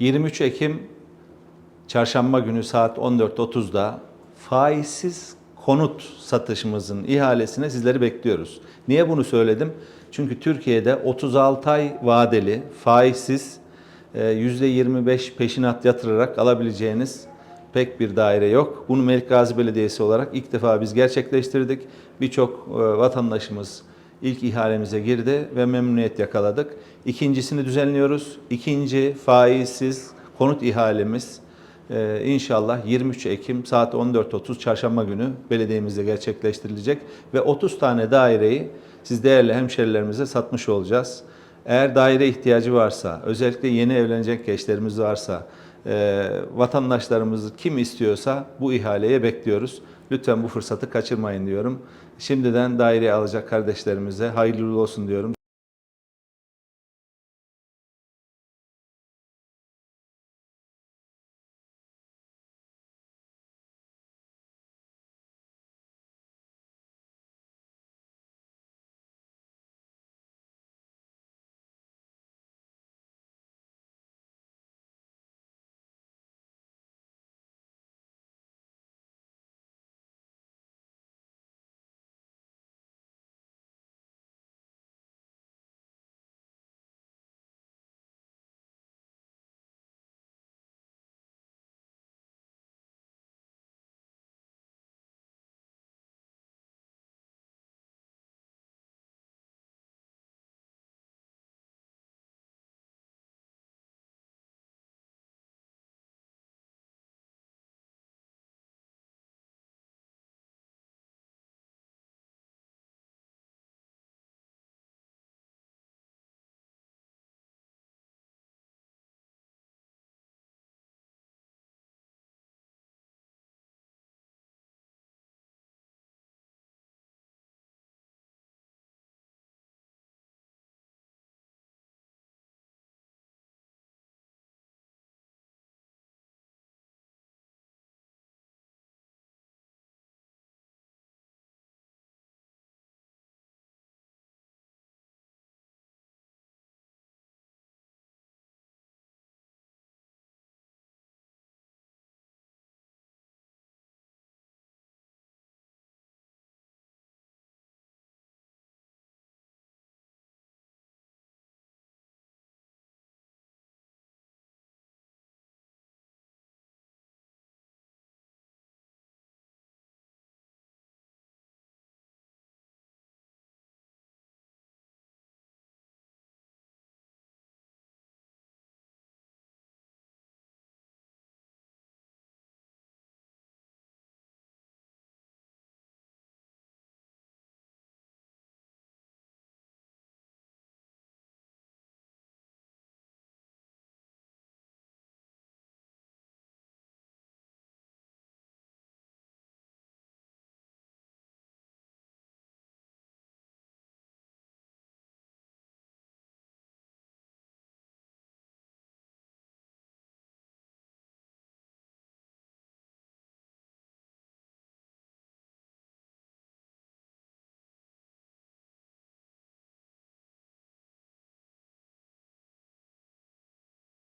23 Ekim Çarşamba günü saat 14.30'da faizsiz konut satışımızın ihalesine sizleri bekliyoruz. Niye bunu söyledim? Çünkü Türkiye'de 36 ay vadeli faizsiz e, %25 peşinat yatırarak alabileceğiniz pek bir daire yok. Bunu Melikgazi Belediyesi olarak ilk defa biz gerçekleştirdik. Birçok e, vatandaşımız ilk ihalemize girdi ve memnuniyet yakaladık. İkincisini düzenliyoruz. İkinci faizsiz konut ihalemiz ee, inşallah 23 Ekim saat 14.30 çarşamba günü belediyemizde gerçekleştirilecek ve 30 tane daireyi siz değerli hemşerilerimize satmış olacağız. Eğer daire ihtiyacı varsa, özellikle yeni evlenecek gençlerimiz varsa, e, vatandaşlarımız kim istiyorsa bu ihaleye bekliyoruz. Lütfen bu fırsatı kaçırmayın diyorum. Şimdiden daire alacak kardeşlerimize hayırlı olsun diyorum.